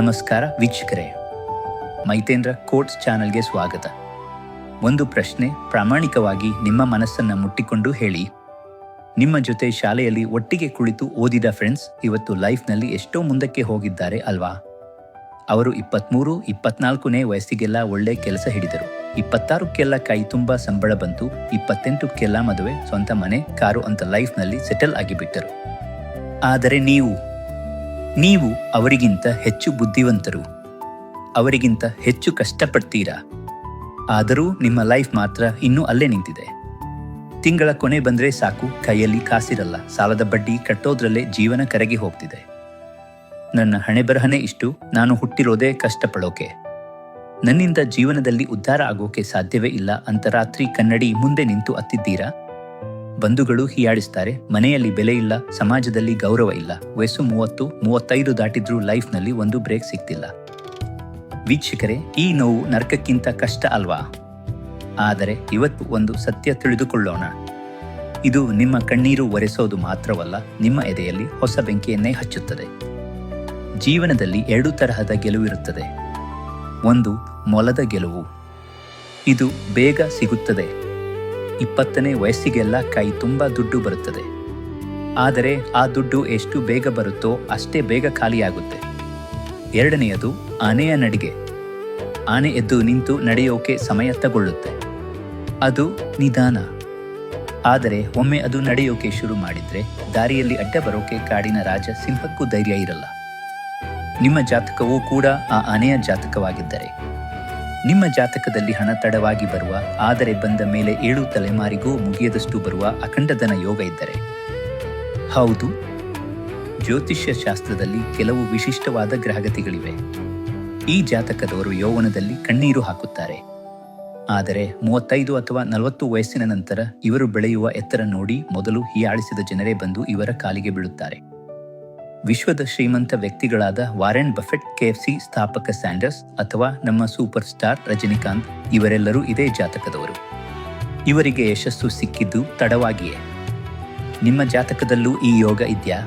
ನಮಸ್ಕಾರ ವೀಕ್ಷಕರೇ. ಮೈತೇಂದ್ರ ಕೋಟ್ಸ್ ಚಾನೆಲ್ಗೆ ಸ್ವಾಗತ. ಒಂದು ಪ್ರಶ್ನೆ ಪ್ರಾಮಾಣಿಕವಾಗಿ ನಿಮ್ಮ ಮನಸ್ಸನ್ನು ಮುಟ್ಟಿಕೊಂಡು ಹೇಳಿ. ನಿಮ್ಮ ಜೊತೆ ಶಾಲೆಯಲ್ಲಿ ಒಟ್ಟಿಗೆ ಕುಳಿತು ಓದಿದ ಫ್ರೆಂಡ್ಸ್ ಇವತ್ತು ಲೈಫ್ನಲ್ಲಿ ಎಷ್ಟೋ ಮುಂದಕ್ಕೆ ಹೋಗಿದ್ದಾರೆ ಅಲ್ವಾ? ಅವರು ಇಪ್ಪತ್ತ್ಮೂರು ಇಪ್ಪತ್ನಾಲ್ಕನೇ ವಯಸ್ಸಿಗೆಲ್ಲ ಒಳ್ಳೆ ಕೆಲಸ ಹಿಡಿದರು. ಇಪ್ಪತ್ತಾರಕ್ಕೆಲ್ಲ ಕೈ ತುಂಬ ಸಂಬಳ ಬಂತು, ಇಪ್ಪತ್ತೆಂಟಕ್ಕೆಲ್ಲ ಮದುವೆ, ಸ್ವಂತ ಮನೆ, ಕಾರು ಅಂತ ಲೈಫ್ನಲ್ಲಿ ಸೆಟಲ್ ಆಗಿಬಿಟ್ಟರು. ಆದರೆ ನೀವು? ನೀವು ಅವರಿಗಿಂತ ಹೆಚ್ಚು ಬುದ್ಧಿವಂತರು. ಅವರಿಗಿಂತ ಹೆಚ್ಚು ಕಷ್ಟಪಡ್ತೀರಾ? ಆದರೂ ನಿಮ್ಮ ಲೈಫ್ ಮಾತ್ರ ಇನ್ನೂ ಅಲ್ಲೇ ನಿಂತಿದೆ. ತಿಂಗಳ ಕೊನೆ ಬಂದ್ರೆ ಸಾಕು, ಕೈಯಲ್ಲಿ ಕಾಸಿರಲ್ಲ. ಸಾಲದ ಬಡ್ಡಿ ಕಟ್ಟೋದ್ರಲ್ಲೇ ಜೀವನ ಕರಗಿ ಹೋಗ್ತಿದೆ. ನನ್ನ ಹಣೆ ಬರಹನೇ ಇಷ್ಟು, ನಾನು ಹುಟ್ಟಿರೋದೇ ಕಷ್ಟಪಡೋಕೆ. ನನ್ನಿಂದ ಜೀವನದಲ್ಲಿ ಉದ್ಧಾರ ಆಗೋಕೆ ಸಾಧ್ಯವೇ ಇಲ್ಲ ಅಂತ ರಾತ್ರಿ ಕನ್ನಡಿ ಮುಂದೆ ನಿಂತು ಅತ್ತಿದ್ದೀರಾ? ಬಂಧುಗಳು ಹೀಯಾಡಿಸ್ತಾರೆ ಮನೆಯಲ್ಲಿ ಬೆಲೆ ಇಲ್ಲ, ಸಮಾಜದಲ್ಲಿ ಗೌರವ ಇಲ್ಲ. ವಯಸ್ಸು ಮೂವತ್ತು, ಮೂವತ್ತೈದು ದಾಟಿದ್ರೂ ಲೈಫ್ನಲ್ಲಿ ಒಂದು ಬ್ರೇಕ್ ಸಿಗ್ತಿಲ್ಲ. ವೀಕ್ಷಕರೇ, ಈ ನೋವು ನರಕಕ್ಕಿಂತ ಕಷ್ಟ ಅಲ್ವಾ? ಆದರೆ ಇವತ್ತು ಒಂದು ಸತ್ಯ ತಿಳಿದುಕೊಳ್ಳೋಣ. ಇದು ನಿಮ್ಮ ಕಣ್ಣೀರು ಒರೆಸೋದು ಮಾತ್ರವಲ್ಲ, ನಿಮ್ಮ ಎದೆಯಲ್ಲಿ ಹೊಸ ಬೆಂಕಿಯನ್ನೇ ಹಚ್ಚುತ್ತದೆ. ಜೀವನದಲ್ಲಿ ಎರಡು ತರಹದ ಗೆಲುವಿರುತ್ತದೆ ಒಂದು ಮೊಲದ ಗೆಲುವು. ಇದು ಬೇಗ ಸಿಗುತ್ತದೆ. ಇಪ್ಪತ್ತನೇ ವಯಸ್ಸಿಗೆಲ್ಲ ಕೈ ತುಂಬ ದುಡ್ಡು ಬರುತ್ತದೆ. ಆದರೆ ಆ ದುಡ್ಡು ಎಷ್ಟು ಬೇಗ ಬರುತ್ತೋ ಅಷ್ಟೇ ಬೇಗ ಖಾಲಿಯಾಗುತ್ತೆ. ಎರಡನೆಯದು, ಆನೆಯ ನಡಿಗೆ. ಆನೆ ಎದ್ದು ನಿಂತು ನಡೆಯೋಕೆ ಸಮಯ ತಗೊಳ್ಳುತ್ತೆ. ಅದು ನಿಧಾನ. ಆದರೆ ಒಮ್ಮೆ ಅದು ನಡೆಯೋಕೆ ಶುರು ಮಾಡಿದ್ರೆ ದಾರಿಯಲ್ಲಿ ಅಡ್ಡ ಬರೋಕೆ ಕಾಡಿನ ರಾಜ ಸಿಂಹಕ್ಕೂ ಧೈರ್ಯ ಇರಲ್ಲ. ನಿಮ್ಮ ಜಾತಕವೂ ಕೂಡ ಆ ಆನೆಯ ಜಾತಕವಾಗಿದ್ದರೆ. ನಿಮ್ಮ ಜಾತಕದಲ್ಲಿ ಹಣ ತಡವಾಗಿ ಬರುವ, ಆದರೆ ಬಂದ ಮೇಲೆ ಏಳು ತಲೆಮಾರಿಗೂ ಮುಗಿಯದಷ್ಟು ಬರುವ ಅಖಂಡಧನ ಯೋಗ ಇದ್ದರೆ? ಹೌದು. ಜ್ಯೋತಿಷ್ಯ ಶಾಸ್ತ್ರದಲ್ಲಿ ಕೆಲವು ವಿಶಿಷ್ಟವಾದ ಗ್ರಹಗತಿಗಳಿವೆ. ಈ ಜಾತಕದವರು ಯೌವನದಲ್ಲಿ ಕಣ್ಣೀರು ಹಾಕುತ್ತಾರೆ. ಆದರೆ ಮೂವತ್ತೈದು ಅಥವಾ ನಲವತ್ತು ವಯಸ್ಸಿನ ನಂತರ ಇವರು ಬೆಳೆಯುವ ಎತ್ತರ ನೋಡಿ ಮೊದಲು ಹೀಯಾಳಿಸಿದ ಜನರೇ ಬಂದು ಇವರ ಕಾಲಿಗೆ ಬೀಳುತ್ತಾರೆ. ವಿಶ್ವದ ಶ್ರೀಮಂತ ವ್ಯಕ್ತಿಗಳಾದ ವಾರೆನ್ ಬಫೆಟ್ ಕೆಎಫ್ಸಿ ಸ್ಥಾಪಕ ಸ್ಯಾಂಡರ್ಸ್ ಅಥವಾ ನಮ್ಮ ಸೂಪರ್ ಸ್ಟಾರ್ ರಜನಿಕಾಂತ್ ಇವರೆಲ್ಲರೂ ಇದೇ ಜಾತಕದವರು. ಇವರಿಗೆ ಯಶಸ್ಸು ಸಿಕ್ಕಿದ್ದು ತಡವಾಗಿಯೇ. ನಿಮ್ಮ ಜಾತಕದಲ್ಲೂ ಈ ಯೋಗ ಇದೆಯಾ?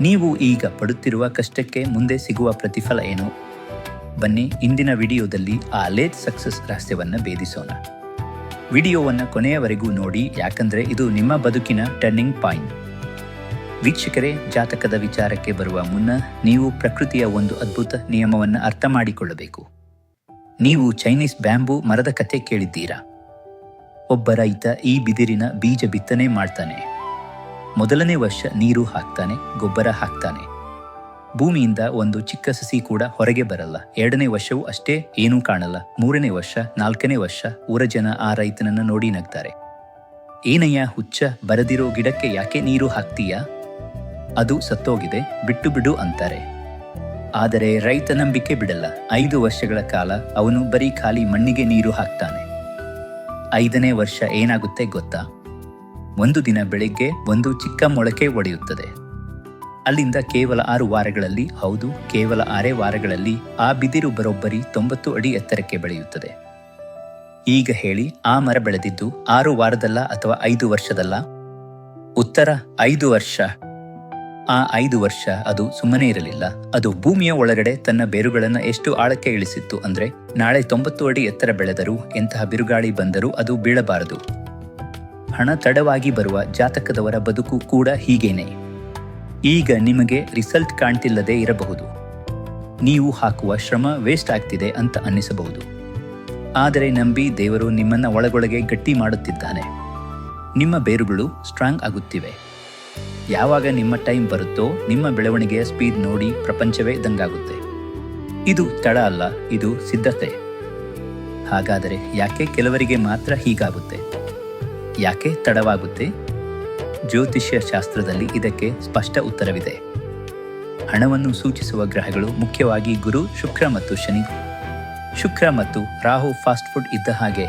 ನೀವು ಈಗ ಪಡುತ್ತಿರುವ ಕಷ್ಟಕ್ಕೆ ಮುಂದೆ ಸಿಗುವ ಪ್ರತಿಫಲ ಏನು? ಬನ್ನಿ, ಇಂದಿನ ವಿಡಿಯೋದಲ್ಲಿ ಆ ಲೇಟ್ ಸಕ್ಸಸ್ ರಹಸ್ಯವನ್ನು ಭೇದಿಸೋಣ. ವಿಡಿಯೋವನ್ನು ಕೊನೆಯವರೆಗೂ ನೋಡಿ, ಯಾಕಂದರೆ ಇದು ನಿಮ್ಮ ಬದುಕಿನ ಟರ್ನಿಂಗ್ ಪಾಯಿಂಟ್ ವೀಕ್ಷಕರೇ, ಜಾತಕದ ವಿಚಾರಕ್ಕೆ ಬರುವ ಮುನ್ನ ನೀವು ಪ್ರಕೃತಿಯ ಒಂದು ಅದ್ಭುತ ನಿಯಮವನ್ನು ಅರ್ಥ ಮಾಡಿಕೊಳ್ಳಬೇಕು. ನೀವು ಚೈನೀಸ್ ಬ್ಯಾಂಬೂ ಮರದ ಕತೆ ಕೇಳಿದ್ದೀರಾ? ಒಬ್ಬ ರೈತ ಈ ಬಿದಿರಿನ ಬೀಜ ಬಿತ್ತನೆ ಮಾಡ್ತಾನೆ. ಮೊದಲನೇ ವರ್ಷ ನೀರು ಹಾಕ್ತಾನೆ, ಗೊಬ್ಬರ ಹಾಕ್ತಾನೆ. ಭೂಮಿಯಿಂದ ಒಂದು ಚಿಕ್ಕ ಸಸಿ ಕೂಡ ಹೊರಗೆ ಬರಲ್ಲ. ಎರಡನೇ ವರ್ಷವೂ ಅಷ್ಟೇ ಏನೂ ಕಾಣಲ್ಲ. ಮೂರನೇ ವರ್ಷ, ನಾಲ್ಕನೇ ವರ್ಷ ಊರ ಜನ ಆ ರೈತನನ್ನು ನೋಡಿ ನಗ್ತಾರೆ. ಏನಯ್ಯ ಹುಚ್ಚ, ಬರದಿರೋ ಗಿಡಕ್ಕೆ ಯಾಕೆ ನೀರು ಹಾಕ್ತೀಯಾ? ಅದು ಸತ್ತೋಗಿದೆ, ಬಿಟ್ಟು ಬಿಡು ಅಂತಾರೆ. ಆದರೆ ರೈತ ನಂಬಿಕೆ ಬಿಡಲ್ಲ. ಐದು ವರ್ಷಗಳ ಕಾಲ ಅವನು ಬರೀ ಖಾಲಿ ಮಣ್ಣಿಗೆ ನೀರು ಹಾಕ್ತಾನೆ. ಐದನೇ ವರ್ಷ ಏನಾಗುತ್ತೆ ಗೊತ್ತಾ? ಒಂದು ದಿನ ಬೆಳಿಗ್ಗೆ ಒಂದು ಚಿಕ್ಕ ಮೊಳಕೆ ಒಡೆಯುತ್ತದೆ. ಅಲ್ಲಿಂದ ಕೇವಲ ಆರು ವಾರಗಳಲ್ಲಿ, ಹೌದು, ಕೇವಲ ಆರೇ ವಾರಗಳಲ್ಲಿ ಆ ಬಿದಿರು ಬರೋಬ್ಬರಿ ತೊಂಬತ್ತು ಅಡಿ ಎತ್ತರಕ್ಕೆ ಬೆಳೆಯುತ್ತದೆ. ಈಗ ಹೇಳಿ, ಆ ಮರ ಬೆಳೆದಿದ್ದು ಆರು ವಾರದಲ್ಲ ಅಥವಾ ಐದು ವರ್ಷದಲ್ಲ? ಉತ್ತರ, ಐದು ವರ್ಷ. ಆ ಐದು ವರ್ಷ ಅದು ಸುಮ್ಮನೆ ಇರಲಿಲ್ಲ. ಅದು ಭೂಮಿಯ ಒಳಗಡೆ ತನ್ನ ಬೇರುಗಳನ್ನು ಎಷ್ಟು ಆಳಕ್ಕೆ ಇಳಿಸಿತ್ತು ಅಂದ್ರೆ, ನಾಳೆ ತೊಂಬತ್ತು ಅಡಿ ಎತ್ತರ ಬೆಳೆದರೂ, ಎಂತಹ ಬಿರುಗಾಳಿ ಬಂದರೂ ಅದು ಬೀಳಬಾರದು. ಹಣ ತಡವಾಗಿ ಬರುವ ಜಾತಕದವರ ಬದುಕು ಕೂಡ ಹೀಗೇನೆ. ಈಗ ನಿಮಗೆ ರಿಸಲ್ಟ್ ಕಾಣ್ತಿಲ್ಲದೆ ಇರಬಹುದು. ನೀವು ಹಾಕುವ ಶ್ರಮ ವೇಸ್ಟ್ ಆಗ್ತಿದೆ ಅಂತ ಅನ್ನಿಸಬಹುದು. ಆದರೆ ನಂಬಿ ದೇವರು ನಿಮ್ಮನ್ನ ಒಳಗೊಳಗೆ ಗಟ್ಟಿ ಮಾಡುತ್ತಿದ್ದಾನೆ. ನಿಮ್ಮ ಬೇರುಗಳು ಸ್ಟ್ರಾಂಗ್ ಆಗುತ್ತಿವೆ. ಯಾವಾಗ ನಿಮ್ಮ ಟೈಮ್ ಬರುತ್ತೋ ನಿಮ್ಮ ಬೆಳವಣಿಗೆಯ ಸ್ಪೀಡ್ ನೋಡಿ ಪ್ರಪಂಚವೇ ದಂಗಾಗುತ್ತೆ ಇದು ತಡ ಅಲ್ಲ, ಇದು ಸಿದ್ಧತೆ. ಹಾಗಾದರೆ ಯಾಕೆ ಕೆಲವರಿಗೆ ಮಾತ್ರ ಹೀಗಾಗುತ್ತೆ? ಯಾಕೆ ತಡವಾಗುತ್ತೆ? ಜ್ಯೋತಿಷ್ಯ ಶಾಸ್ತ್ರದಲ್ಲಿ ಇದಕ್ಕೆ ಸ್ಪಷ್ಟ ಉತ್ತರವಿದೆ. ಹಣವನ್ನು ಸೂಚಿಸುವ ಗ್ರಹಗಳು ಮುಖ್ಯವಾಗಿ ಗುರು, ಶುಕ್ರ ಮತ್ತು ಶನಿ. ಶುಕ್ರ ಮತ್ತು ರಾಹು ಫಾಸ್ಟ್ ಫುಡ್ ಇದ್ದ ಹಾಗೆ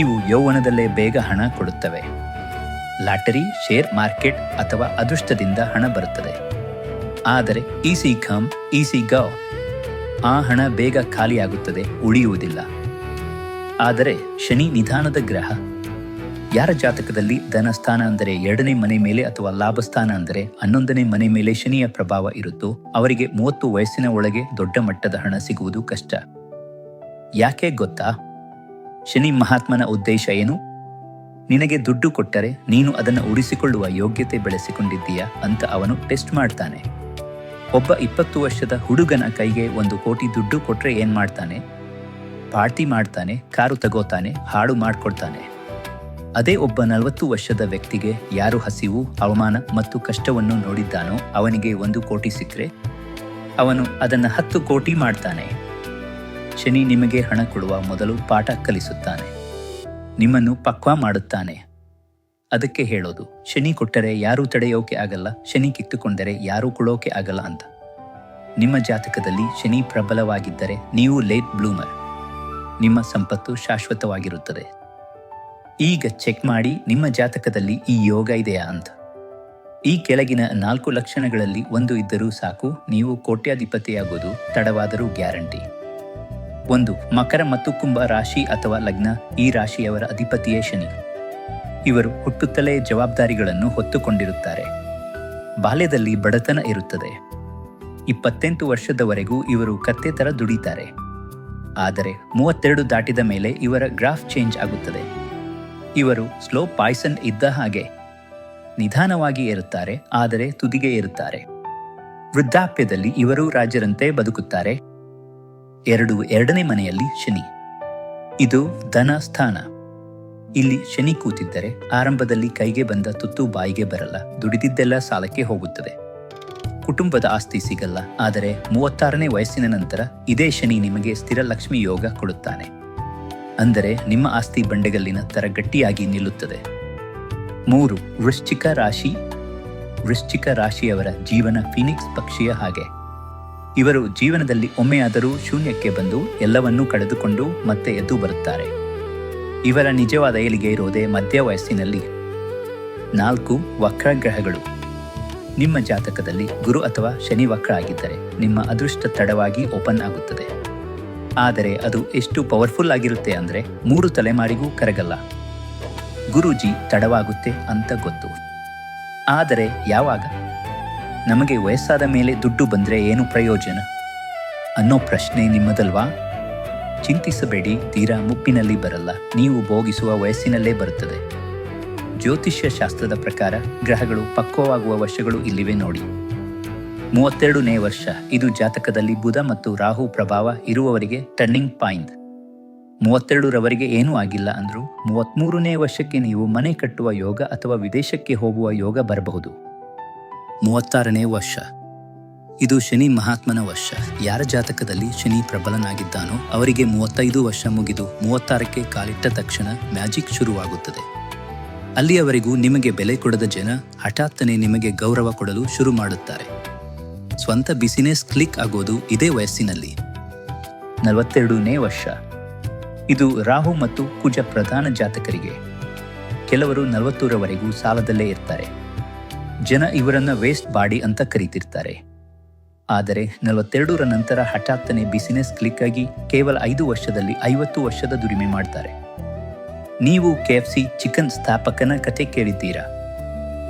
ಇವು ಯೌವನದಲ್ಲೇ ಬೇಗ ಹಣ ಕೊಡುತ್ತವೆ. ಲಾಟರಿ, ಶೇರ್ ಮಾರ್ಕೆಟ್ ಅಥವಾ ಅದೃಷ್ಟದಿಂದ ಹಣ ಬರುತ್ತದೆ. ಆದರೆ ಈಸಿ ಖಮ್ ಈಸಿ ಗೋ ಆ ಹಣ ಬೇಗ ಖಾಲಿಯಾಗುತ್ತದೆ, ಉಳಿಯುವುದಿಲ್ಲ. ಆದರೆ ಶನಿ ನಿಧಾನದ ಗ್ರಹ. ಯಾರ ಜಾತಕದಲ್ಲಿ ಧನಸ್ಥಾನ ಅಂದರೆ ಎರಡನೇ ಮನೆ ಮೇಲೆ ಅಥವಾ ಲಾಭಸ್ಥಾನ ಅಂದರೆ ಹನ್ನೊಂದನೇ ಮನೆ ಮೇಲೆ ಶನಿಯ ಪ್ರಭಾವ ಇರುತ್ತೋ, ಅವರಿಗೆ ಮೂವತ್ತು ವಯಸ್ಸಿನ ಒಳಗೆ ದೊಡ್ಡ ಮಟ್ಟದ ಹಣ ಸಿಗುವುದು ಕಷ್ಟ. ಯಾಕೆ ಗೊತ್ತಾ? ಶನಿ ಮಹಾತ್ಮನ ಉದ್ದೇಶ ಏನು? ನಿನಗೆ ದುಡ್ಡು ಕೊಟ್ಟರೆ ನೀನು ಅದನ್ನು ಉಳಿಸಿಕೊಳ್ಳುವ ಯೋಗ್ಯತೆ ಬೆಳೆಸಿಕೊಂಡಿದ್ದೀಯಾ ಅಂತ ಅವನು ಟೆಸ್ಟ್ ಮಾಡ್ತಾನೆ. ಒಬ್ಬ ಇಪ್ಪತ್ತು ವರ್ಷದ ಹುಡುಗನ ಕೈಗೆ ಒಂದು ಕೋಟಿ ದುಡ್ಡು ಕೊಟ್ಟರೆ ಏನು ಮಾಡ್ತಾನೆ? ಪಾರ್ಟಿ ಮಾಡ್ತಾನೆ, ಕಾರು ತಗೋತಾನೆ, ಹಾಡು ಮಾಡಿಕೊಡ್ತಾನೆ. ಅದೇ ಒಬ್ಬ ನಲವತ್ತು ವರ್ಷದ ವ್ಯಕ್ತಿಗೆ ಯಾರು ಹಸಿವು, ಅವಮಾನ ಮತ್ತು ಕಷ್ಟವನ್ನು ನೋಡಿದ್ದಾನೋ ಅವನಿಗೆ ಒಂದು ಕೋಟಿ ಸಿಕ್ಕರೆ ಅವನು ಅದನ್ನು ಹತ್ತು ಕೋಟಿ ಮಾಡ್ತಾನೆ. ಶನಿ ನಿಮಗೆ ಹಣ ಕೊಡುವ ಮೊದಲು ಪಾಠ ಕಲಿಸುತ್ತಾನೆ. ನಿಮ್ಮನ್ನು ಪಕ್ವ ಮಾಡುತ್ತಾನೆ. ಅದಕ್ಕೆ ಹೇಳೋದು, ಶನಿ ಕೊಟ್ಟರೆ ಯಾರೂ ತಡೆಯೋಕೆ ಆಗಲ್ಲ, ಶನಿ ಕಿತ್ತುಕೊಂಡರೆ ಯಾರೂ ಕೊಡೋಕೆ ಆಗಲ್ಲ ಅಂತ. ನಿಮ್ಮ ಜಾತಕದಲ್ಲಿ ಶನಿ ಪ್ರಬಲವಾಗಿದ್ದರೆ ನೀವು ಲೇಟ್ ಬ್ಲೂಮರ್. ನಿಮ್ಮ ಸಂಪತ್ತು ಶಾಶ್ವತವಾಗಿರುತ್ತದೆ. ಈಗ ಚೆಕ್ ಮಾಡಿ ನಿಮ್ಮ ಜಾತಕದಲ್ಲಿ ಈ ಯೋಗ ಇದೆಯಾ ಅಂತ. ಈ ಕೆಳಗಿನ ನಾಲ್ಕು ಲಕ್ಷಣಗಳಲ್ಲಿ ಒಂದು ಇದ್ದರೂ ಸಾಕು, ನೀವು ಕೋಟ್ಯಾಧಿಪತಿಯಾಗೋದು ತಡವಾದರೂ ಗ್ಯಾರಂಟಿ. ಒಂದು ಮಕರ ಮತ್ತು ಕುಂಭ ರಾಶಿ ಅಥವಾ ಲಗ್ನ, ಈ ರಾಶಿಯವರ ಅಧಿಪತಿಯೇ ಶನಿ. ಇವರು ಹುಟ್ಟುತ್ತಲೇ ಜವಾಬ್ದಾರಿಗಳನ್ನು ಹೊತ್ತುಕೊಂಡಿರುತ್ತಾರೆ. ಬಾಲ್ಯದಲ್ಲಿ ಬಡತನ ಇರುತ್ತದೆ. ಇಪ್ಪತ್ತೆಂಟು ವರ್ಷದವರೆಗೂ ಇವರು ಕತ್ತೆ ತರ ದುಡಿತಾರೆ. ಆದರೆ ಮೂವತ್ತೆರಡು ದಾಟಿದ ಮೇಲೆ ಇವರ ಗ್ರಾಫ್ ಚೇಂಜ್ ಆಗುತ್ತದೆ. ಇವರು ಸ್ಲೋ ಪಾಯ್ಸನ್ ಇದ್ದ ಹಾಗೆ ನಿಧಾನವಾಗಿ ಇರುತ್ತಾರೆ ಆದರೆ ತುದಿಗೆ ಇರುತ್ತಾರೆ ವೃದ್ಧಾಪ್ಯದಲ್ಲಿ ಇವರು ರಾಜರಂತೆ ಬದುಕುತ್ತಾರೆ. ಎರಡು ಎರಡನೇ ಮನೆಯಲ್ಲಿ ಶನಿ. ಇದು ಧನ ಸ್ಥಾನ. ಇಲ್ಲಿ ಶನಿ ಕೂತಿದ್ದರೆ ಆರಂಭದಲ್ಲಿ ಕೈಗೆ ಬಂದ ತುತ್ತು ಬಾಯಿಗೆ ಬರಲ್ಲ, ದುಡಿದಿದ್ದೆಲ್ಲ ಸಾಲಕ್ಕೆ ಹೋಗುತ್ತದೆ. ಕುಟುಂಬದ ಆಸ್ತಿ ಸಿಗಲ್ಲ, ಆದರೆ ಮೂವತ್ತಾರನೇ ವಯಸ್ಸಿನ ನಂತರ ಇದೇ ಶನಿ ನಿಮಗೆ ಸ್ಥಿರ ಲಕ್ಷ್ಮಿ ಯೋಗ ಕೊಡುತ್ತಾನೆ. ಅಂದರೆ ನಿಮ್ಮ ಆಸ್ತಿ ಬಂಡೆಗಲ್ಲಿನ ತರ ಗಟ್ಟಿಯಾಗಿ ನಿಲ್ಲುತ್ತದೆ. ಮೂರು, ವೃಶ್ಚಿಕ ರಾಶಿ. ವೃಶ್ಚಿಕ ರಾಶಿಯವರ ಜೀವನ ಫಿನಿಕ್ಸ್ ಪಕ್ಷಿಯ ಹಾಗೆ. ಇವರು ಜೀವನದಲ್ಲಿ ಒಮ್ಮೆಯಾದರೂ ಶೂನ್ಯಕ್ಕೆ ಬಂದು ಎಲ್ಲವನ್ನೂ ಕಳೆದುಕೊಂಡು ಮತ್ತೆ ಎದ್ದು ಬರುತ್ತಾರೆ. ಇವರ ನಿಜವಾದ ಏಳಿಗೆ ಇರೋದೇ ಮಧ್ಯ ವಯಸ್ಸಿನಲ್ಲಿ. ನಾಲ್ಕು ವಕ್ರಗ್ರಹಗಳು. ನಿಮ್ಮ ಜಾತಕದಲ್ಲಿ ಗುರು ಅಥವಾ ಶನಿ ವಕ್ರ ಆಗಿದ್ದರೆ ನಿಮ್ಮ ಅದೃಷ್ಟ ತಡವಾಗಿ ಓಪನ್ ಆಗುತ್ತದೆ. ಆದರೆ ಅದು ಎಷ್ಟು ಪವರ್ಫುಲ್ ಆಗಿರುತ್ತೆ ಅಂದರೆ ಮೂರು ತಲೆಮಾರಿಗೂ ಕರಗಲ್ಲ. ಗುರೂಜಿ ತಡವಾಗುತ್ತೆ ಅಂತ ಗೊತ್ತು. ಆದರೆ ಯಾವಾಗ? ನಮಗೆ ವಯಸ್ಸಾದ ಮೇಲೆ ದುಡ್ಡು ಬಂದರೆ ಏನು ಪ್ರಯೋಜನ? ಅನ್ನೋ ಪ್ರಶ್ನೆ ನಿಮ್ಮದಲ್ವಾ? ಚಿಂತಿಸಬೇಡಿ, ತೀರಾ ಮುಪ್ಪಿನಲ್ಲಿ ಬರಲ್ಲ. ನೀವು ಭೋಗಿಸುವ ವಯಸ್ಸಿನಲ್ಲೇ ಬರುತ್ತದೆ. ಜ್ಯೋತಿಷ್ಯ ಶಾಸ್ತ್ರದ ಪ್ರಕಾರ ಗ್ರಹಗಳು ಪಕ್ವವಾಗುವ ವರ್ಷಗಳು ಇಲ್ಲಿವೆ ನೋಡಿ. ಮೂವತ್ತೆರಡನೇ ವರ್ಷ. ಇದು ಜಾತಕದಲ್ಲಿ ಬುಧ ಮತ್ತು ರಾಹು ಪ್ರಭಾವ ಇರುವವರಿಗೆ ಟರ್ನಿಂಗ್ ಪಾಯಿಂಟ್ ಮೂವತ್ತೆರಡರವರೆಗೆ ಏನೂ ಆಗಿಲ್ಲ ಅಂದರೂ, ಮೂವತ್ತ್ಮೂರನೇ ವರ್ಷಕ್ಕೆ ನೀವು ಮನೆ ಕಟ್ಟುವ ಯೋಗ ಅಥವಾ ವಿದೇಶಕ್ಕೆ ಹೋಗುವ ಯೋಗ ಬರಬಹುದು. ಮೂವತ್ತಾರನೇ ವರ್ಷ. ಇದು ಶನಿ ಮಹಾತ್ಮನ ವರ್ಷ. ಯಾರ ಜಾತಕದಲ್ಲಿ ಶನಿ ಪ್ರಬಲನಾಗಿದ್ದಾನೋ ಅವರಿಗೆ ಮೂವತ್ತೈದು ವರ್ಷ ಮುಗಿದು ಮೂವತ್ತಾರಕ್ಕೆ ಕಾಲಿಟ್ಟ ತಕ್ಷಣ ಮ್ಯಾಜಿಕ್ ಶುರುವಾಗುತ್ತದೆ. ಅಲ್ಲಿಯವರೆಗೂ ನಿಮಗೆ ಬೆಲೆ ಕೊಡದ ಜನ ಹಠಾತ್ತನೆ ನಿಮಗೆ ಗೌರವ ಕೊಡಲು ಶುರು ಮಾಡುತ್ತಾರೆ. ಸ್ವಂತ ಬಿಸಿನೆಸ್ ಕ್ಲಿಕ್ ಆಗೋದು ಇದೇ ವಯಸ್ಸಿನಲ್ಲಿ. ನಲವತ್ತೆರಡನೇ ವರ್ಷ. ಇದು ರಾಹು ಮತ್ತು ಕುಜ ಪ್ರಧಾನ ಜಾತಕರಿಗೆ. ಕೆಲವರು ನಲವತ್ತೂರವರೆಗೂ ಸಾಲದಲ್ಲೇ ಇರ್ತಾರೆ. ಜನ ಇವರನ್ನ ವೇಸ್ಟ್ ಬಾಡಿ ಅಂತ ಕರೀತಿರ್ತಾರೆ. ಆದರೆ ನಲವತ್ತೆರಡರ ನಂತರ ಹಠಾತ್ತನೆ ಬಿಸಿನೆಸ್ ಕ್ಲಿಕ್ ಆಗಿ ಕೇವಲ ಐದು ವರ್ಷದಲ್ಲಿ ಐವತ್ತು ವರ್ಷದ ದುಡಿಮೆ ಮಾಡ್ತಾರೆ. ನೀವು ಕೆಎಫ್ಸಿ ಚಿಕನ್ ಸ್ಥಾಪಕನ ಕತೆ ಕೇಳಿದ್ದೀರಾ?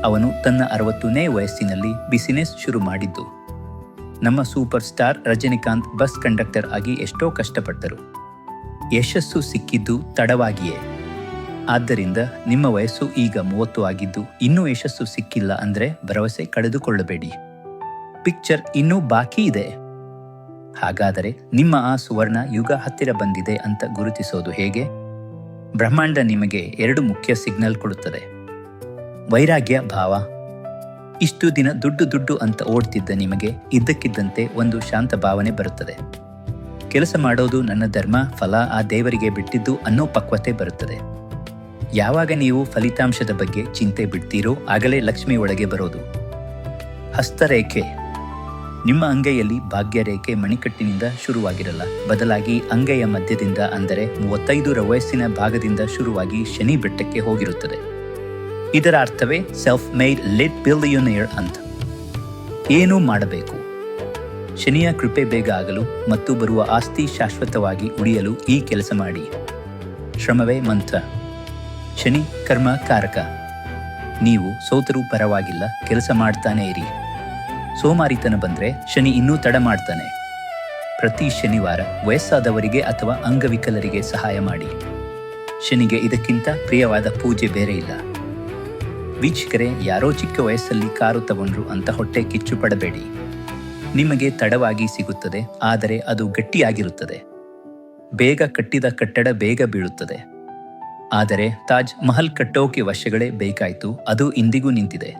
ಅವನು ತನ್ನ ಅರವತ್ತನೇ ವಯಸ್ಸಿನಲ್ಲಿ ಬಿಸಿನೆಸ್ ಶುರು ಮಾಡಿದ್ದು. ನಮ್ಮ super star Rajinikanth bus conductor ಆಗಿ ಎಷ್ಟೋ ಕಷ್ಟಪಟ್ಟರು. ಯಶಸ್ಸು ಸಿಕ್ಕಿದ್ದು ತಡವಾಗಿಯೇ. ಆದ್ದರಿಂದ ನಿಮ್ಮ ವಯಸ್ಸು ಈಗ ಮೂವತ್ತು ಆಗಿದ್ದು ಇನ್ನೂ ಯಶಸ್ಸು ಸಿಕ್ಕಿಲ್ಲ ಅಂದರೆ ಭರವಸೆ ಕಳೆದುಕೊಳ್ಳಬೇಡಿ. ಪಿಕ್ಚರ್ ಇನ್ನೂ ಬಾಕಿ ಇದೆ. ಹಾಗಾದರೆ ನಿಮ್ಮ ಆ ಸುವರ್ಣ ಯುಗ ಹತ್ತಿರ ಬಂದಿದೆ ಅಂತ ಗುರುತಿಸೋದು ಹೇಗೆ? ಬ್ರಹ್ಮಾಂಡ ನಿಮಗೆ ಎರಡು ಮುಖ್ಯ ಸಿಗ್ನಲ್ ಕೊಡುತ್ತದೆ. ವೈರಾಗ್ಯ ಭಾವ. ಇಷ್ಟು ದಿನ ದುಡ್ಡು ದುಡ್ಡು ಅಂತ ಓಡ್ತಿದ್ದ ನಿಮಗೆ ಇದ್ದಕ್ಕಿದ್ದಂತೆ ಒಂದು ಶಾಂತ ಭಾವನೆ ಬರುತ್ತದೆ. ಕೆಲಸ ಮಾಡೋದು ನನ್ನ ಧರ್ಮ, ಫಲ ಆ ದೇವರಿಗೆ ಬಿಟ್ಟಿದ್ದು ಅನ್ನೋ ಪಕ್ವತೆ ಬರುತ್ತದೆ. ಯಾವಾಗ ನೀವು ಫಲಿತಾಂಶದ ಬಗ್ಗೆ ಚಿಂತೆ ಬಿಡ್ತೀರೋ ಆಗಲೇ ಲಕ್ಷ್ಮಿ ಒಳಗೆ ಬರೋದು. ಹಸ್ತರೇಖೆ. ನಿಮ್ಮ ಅಂಗೈಯಲ್ಲಿ ಭಾಗ್ಯರೇಖೆ ಮಣಿಕಟ್ಟಿನಿಂದ ಶುರುವಾಗಿರಲ್ಲ. ಬದಲಾಗಿ ಅಂಗೈಯ ಮಧ್ಯದಿಂದ ಅಂದರೆ ಮೂವತ್ತೈದರ ವಯಸ್ಸಿನ ಭಾಗದಿಂದ ಶುರುವಾಗಿ ಶನಿ ಬೆಟ್ಟಕ್ಕೆ ಹೋಗಿರುತ್ತದೆ. ಇದರ ಅರ್ಥವೇ ಸೆಲ್ಫ್ ಮೇಡ್ ಲೆಟ್ ಬಿಲ್ಯೂನಿಯರ್ ಅಂತ. ಏನು ಮಾಡಬೇಕು. ಶನಿಯ ಕೃಪೆ ಬೇಗ ಆಗಲು ಮತ್ತು ಬರುವ ಆಸ್ತಿ ಶಾಶ್ವತವಾಗಿ ಉಳಿಯಲು ಈ ಕೆಲಸ ಮಾಡಿ. ಶ್ರಮವೇ ಮಂತ್ರ. ಶನಿ ಕರ್ಮ ಕಾರಕ ನೀವು ಸೋತರೂ ಪರವಾಗಿಲ್ಲ, ಕೆಲಸ ಮಾಡ್ತಾನೆ ಇರಿ. ಸೋಮಾರಿತನ ಬಂದ್ರೆ ಶನಿ ಇನ್ನೂ ತಡ ಮಾಡ್ತಾನೆ. ಪ್ರತಿ ಶನಿವಾರ ವಯಸ್ಸಾದವರಿಗೆ ಅಥವಾ ಅಂಗವಿಕಲರಿಗೆ ಸಹಾಯ ಮಾಡಿ. ಶನಿಗೆ ಇದಕ್ಕಿಂತ ಪ್ರಿಯವಾದ ಪೂಜೆ ಬೇರೆ ಇಲ್ಲ. ವೀಕ್ಷಕರೇ, ಯಾರೋ ಚಿಕ್ಕ ವಯಸ್ಸಲ್ಲಿ ಕಾರು ತಗೊಂಡ್ರು ಅಂತ ಹೊಟ್ಟೆ ಕಿಚ್ಚು ಪಡಬೇಡಿ. ನಿಮಗೆ ತಡವಾಗಿ ಸಿಗುತ್ತದೆ, ಆದರೆ ಅದು ಗಟ್ಟಿಯಾಗಿರುತ್ತದೆ. ಬೇಗ ಕಟ್ಟಿದ ಕಟ್ಟಡ ಬೇಗ ಬೀಳುತ್ತದೆ. ಆದರೆ ತಾಜ್ ಮಹಲ್ ಕಟ್ಟೋಕೆ ವರ್ಷಗಳೇ ಬೇಕಾಯಿತು, ಅದು ಇಂದಿಗೂ ನಿಂತಿದೆ.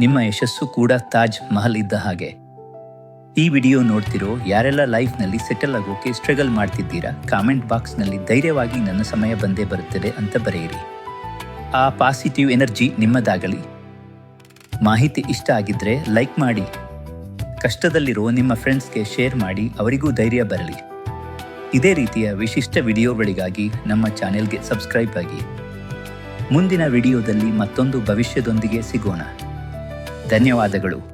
ನಿಮ್ಮ ಯಶಸ್ಸು ಕೂಡ ತಾಜ್ ಮಹಲ್ ಇದ್ದ ಹಾಗೆ. ಈ ವಿಡಿಯೋ ನೋಡ್ತಿರೋ ಯಾರೆಲ್ಲ ಲೈಫ್ನಲ್ಲಿ ಸೆಟಲ್ ಆಗೋಕೆ ಸ್ಟ್ರಗಲ್ ಮಾಡ್ತಿದ್ದೀರಾ, ಕಾಮೆಂಟ್ ಬಾಕ್ಸ್ನಲ್ಲಿ ಧೈರ್ಯವಾಗಿ ನನ್ನ ಸಮಯ ಬಂದೇ ಬರುತ್ತದೆ ಅಂತ ಬರೆಯಿರಿ. ಆ ಪಾಸಿಟಿವ್ ಎನರ್ಜಿ ನಿಮ್ಮದಾಗಲಿ. ಮಾಹಿತಿ ಇಷ್ಟ ಆಗಿದ್ರೆ ಲೈಕ್ ಮಾಡಿ. ಕಷ್ಟದಲ್ಲಿರೋ ನಿಮ್ಮ ಫ್ರೆಂಡ್ಸ್ಗೆ ಶೇರ್ ಮಾಡಿ, ಅವರಿಗೂ ಧೈರ್ಯ ಬರಲಿ. ಇದೇ ರೀತಿಯ ವಿಶಿಷ್ಟ ವಿಡಿಯೋಗಳಿಗಾಗಿ ನಮ್ಮ ಚಾನೆಲ್ಗೆ ಸಬ್ಸ್ಕ್ರೈಬ್ ಆಗಿ. ಮುಂದಿನ ವಿಡಿಯೋದಲ್ಲಿ ಮತ್ತೊಂದು ಭವಿಷ್ಯದೊಂದಿಗೆ ಸಿಗೋಣ. ಧನ್ಯವಾದಗಳು.